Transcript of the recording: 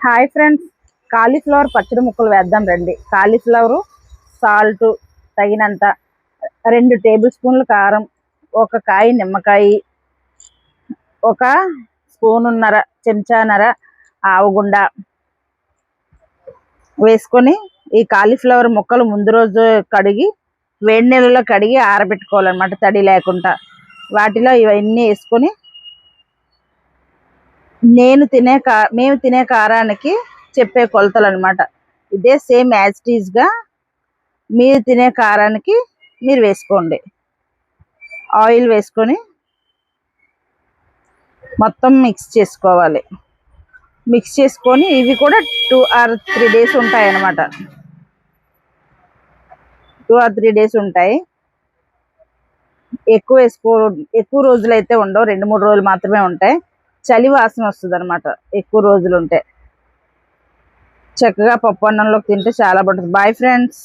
Hi friends cauliflower పచ్చడి ముక్కలు వేద్దాం రండి. కాలీఫ్లవర్ సాల్ట్ తగినంత రెండు టేబుల్ స్పూన్లు కారం ఒక కాయ నిమ్మకాయ ఒక స్పూనున్నర చెంచానర ఆవగుండ వేసుకొని ఈ కాలీఫ్లవర్ ముక్కలు ముందు రోజు కడిగి వేడి నీళ్ళలో కడిగి ఆరబెట్టుకోవాలన్నమాట తడి లేకుండా. వాటిలో ఇవన్నీ వేసుకొని నేను తినే కా మేము తినే కారానికి చెప్పే కొలతలు అనమాట ఇదే సేమ్ యాజ్గా మీరు తినే కారానికి మీరు వేసుకోండి. ఆయిల్ వేసుకొని మొత్తం మిక్స్ చేసుకోవాలి. మిక్స్ చేసుకొని ఇవి కూడా టూ ఆర్ త్రీ డేస్ ఉంటాయి అన్నమాట టూ ఆర్ త్రీ డేస్ ఉంటాయి. ఎక్కువ వేసుకో ఎక్కువ రోజులు అయితే ఉండవు. రెండు మూడు రోజులు మాత్రమే ఉంటాయి. చలి వాసన వస్తుంది అనమాట ఎక్కువ రోజులు ఉంటే చక్కగా పప్పు అన్నంలోకి తింటే చాలా బాగుంటుంది. Bye friends